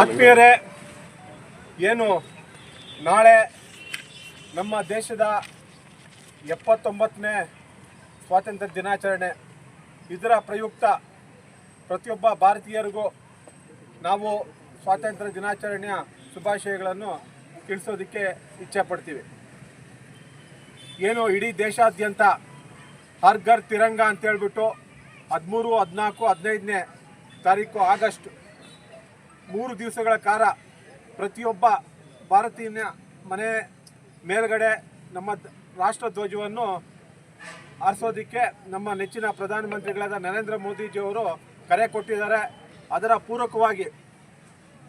ಆತ್ಮೀಯರೇ, ಏನು ನಾಳೆ ನಮ್ಮ ದೇಶದ ಎಪ್ಪತ್ತೊಂಬತ್ತನೇ ಸ್ವಾತಂತ್ರ್ಯ ದಿನಾಚರಣೆ. ಇದರ ಪ್ರಯುಕ್ತ ಪ್ರತಿಯೊಬ್ಬ ಭಾರತೀಯರಿಗೂ ನಾವು ಸ್ವಾತಂತ್ರ್ಯ ದಿನಾಚರಣೆಯ ಶುಭಾಶಯಗಳನ್ನು ತಿಳಿಸೋದಕ್ಕೆ ಇಚ್ಛೆ ಪಡ್ತೀವಿ. ಏನು ಇಡೀ ದೇಶಾದ್ಯಂತ ಹರ್ ಘರ್ ತಿರಂಗ ಅಂತೇಳ್ಬಿಟ್ಟು ಹದಿಮೂರು, ಹದಿನಾಲ್ಕು, ಹದಿನೈದನೇ ತಾರೀಕು ಆಗಸ್ಟ್ ಮೂರು ದಿವಸಗಳ ಕಾಲ ಪ್ರತಿಯೊಬ್ಬ ಭಾರತೀಯ ಮನೆ ಮೇಲ್ಗಡೆ ನಮ್ಮ ರಾಷ್ಟ್ರ ಧ್ವಜವನ್ನು ಆರಿಸೋದಕ್ಕೆ ನಮ್ಮ ನೆಚ್ಚಿನ ಪ್ರಧಾನಮಂತ್ರಿಗಳಾದ ನರೇಂದ್ರ ಮೋದಿಜಿಯವರು ಕರೆ ಕೊಟ್ಟಿದ್ದಾರೆ. ಅದರ ಪೂರಕವಾಗಿ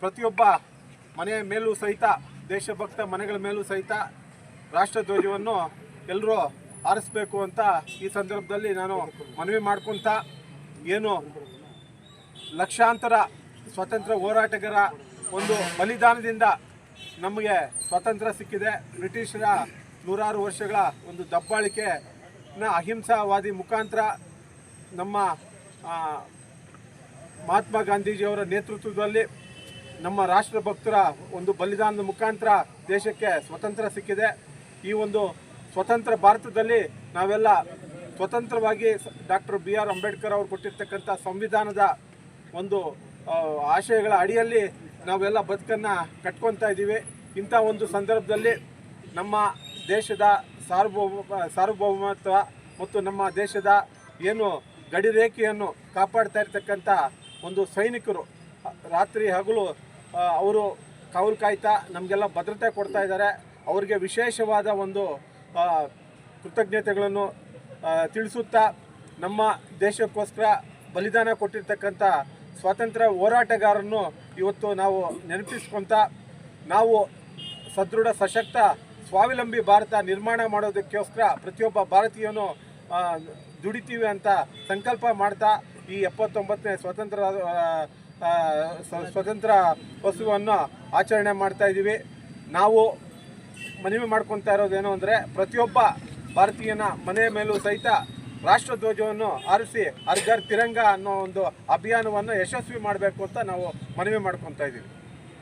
ಪ್ರತಿಯೊಬ್ಬ ಮನೆಯ ಮೇಲೂ ಸಹಿತ, ದೇಶಭಕ್ತ ಮನೆಗಳ ಮೇಲೂ ಸಹಿತ ರಾಷ್ಟ್ರಧ್ವಜವನ್ನು ಎಲ್ಲರೂ ಆರಿಸ್ಬೇಕು ಅಂತ ಈ ಸಂದರ್ಭದಲ್ಲಿ ನಾನು ಮನವಿ ಮಾಡ್ಕೊತ ಏನು ಲಕ್ಷಾಂತರ ಸ್ವಾತಂತ್ರ್ಯ ಹೋರಾಟಗಾರ ಒಂದು ಬಲಿದಾನದಿಂದ ನಮಗೆ ಸ್ವಾತಂತ್ರ್ಯ ಸಿಕ್ಕಿದೆ. ಬ್ರಿಟಿಷರ ನೂರಾರು ವರ್ಷಗಳ ಒಂದು ದಬ್ಬಾಳಿಕೆನ ಅಹಿಂಸಾವಾದಿ ಮುಖಾಂತರ ನಮ್ಮ ಮಹಾತ್ಮ ಗಾಂಧೀಜಿಯವರ ನೇತೃತ್ವದಲ್ಲಿ ನಮ್ಮ ರಾಷ್ಟ್ರಭಕ್ತರ ಒಂದು ಬಲಿದಾನದ ಮುಖಾಂತರ ದೇಶಕ್ಕೆ ಸ್ವತಂತ್ರ ಸಿಕ್ಕಿದೆ. ಈ ಒಂದು ಸ್ವತಂತ್ರ ಭಾರತದಲ್ಲಿ ನಾವೆಲ್ಲ ಸ್ವತಂತ್ರವಾಗಿ ಡಾಕ್ಟರ್ ಬಿ ಆರ್ ಅಂಬೇಡ್ಕರ್ ಅವರು ಕೊಟ್ಟಿರ್ತಕ್ಕಂಥ ಸಂವಿಧಾನದ ಒಂದು ಆಶಯಗಳ ಅಡಿಯಲ್ಲಿ ನಾವೆಲ್ಲ ಬದುಕನ್ನು ಕಟ್ಕೊತಾ ಇದ್ದೀವಿ. ಇಂಥ ಒಂದು ಸಂದರ್ಭದಲ್ಲಿ ನಮ್ಮ ದೇಶದ ಸಾರ್ವಭೌಮ, ಸಾರ್ವಭೌಮತ್ವ ಮತ್ತು ನಮ್ಮ ದೇಶದ ಏನು ಗಡಿ ರೇಖೆಯನ್ನು ಕಾಪಾಡ್ತಾ ಇರ್ತಕ್ಕಂಥ ಒಂದು ಸೈನಿಕರು, ರಾತ್ರಿ ಹಗಲು ಅವರು ಕಾವಲು ಕಾಯ್ತಾ ನಮಗೆಲ್ಲ ಭದ್ರತೆ ಕೊಡ್ತಾ ಇದ್ದಾರೆ. ಅವರಿಗೆ ವಿಶೇಷವಾದ ಒಂದು ಕೃತಜ್ಞತೆಗಳನ್ನು ತಿಳಿಸುತ್ತಾ ನಮ್ಮ ದೇಶಕ್ಕೋಸ್ಕರ ಬಲಿದಾನ ಕೊಟ್ಟಿರ್ತಕ್ಕಂಥ ಸ್ವಾತಂತ್ರ್ಯ ಹೋರಾಟಗಾರನ್ನು ಇವತ್ತು ನಾವು ನೆನಪಿಸ್ಕೊತ ನಾವು ಸದೃಢ, ಸಶಕ್ತ, ಸ್ವಾವಲಂಬಿ ಭಾರತ ನಿರ್ಮಾಣ ಮಾಡೋದಕ್ಕೋಸ್ಕರ ಪ್ರತಿಯೊಬ್ಬ ಭಾರತೀಯನು ದುಡಿತೀವಿ ಅಂತ ಸಂಕಲ್ಪ ಮಾಡ್ತಾ ಈ ಎಪ್ಪತ್ತೊಂಬತ್ತನೇ ಸ್ವತಂತ್ರ ಸ್ವತಂತ್ರ ವಸ್ತುವನ್ನು ಆಚರಣೆ ಮಾಡ್ತಾ ಇದ್ದೀವಿ. ನಾವು ಮನವಿ ಮಾಡ್ಕೊತಾ ಇರೋದೇನು ಅಂದರೆ ಪ್ರತಿಯೊಬ್ಬ ಭಾರತೀಯನ ಮನೆಯ ಮೇಲೂ ಸಹಿತ ರಾಷ್ಟ್ರಧ್ವಜವನ್ನು ಆರಿಸಿ ಹರ್ ಘರ್ ತಿರಂಗ ಅನ್ನೋ ಒಂದು ಅಭಿಯಾನವನ್ನು ಯಶಸ್ವಿ ಮಾಡಬೇಕು ಅಂತ ನಾವು ಮನವಿ ಮಾಡ್ಕೊತಾ ಇದ್ದೀವಿ.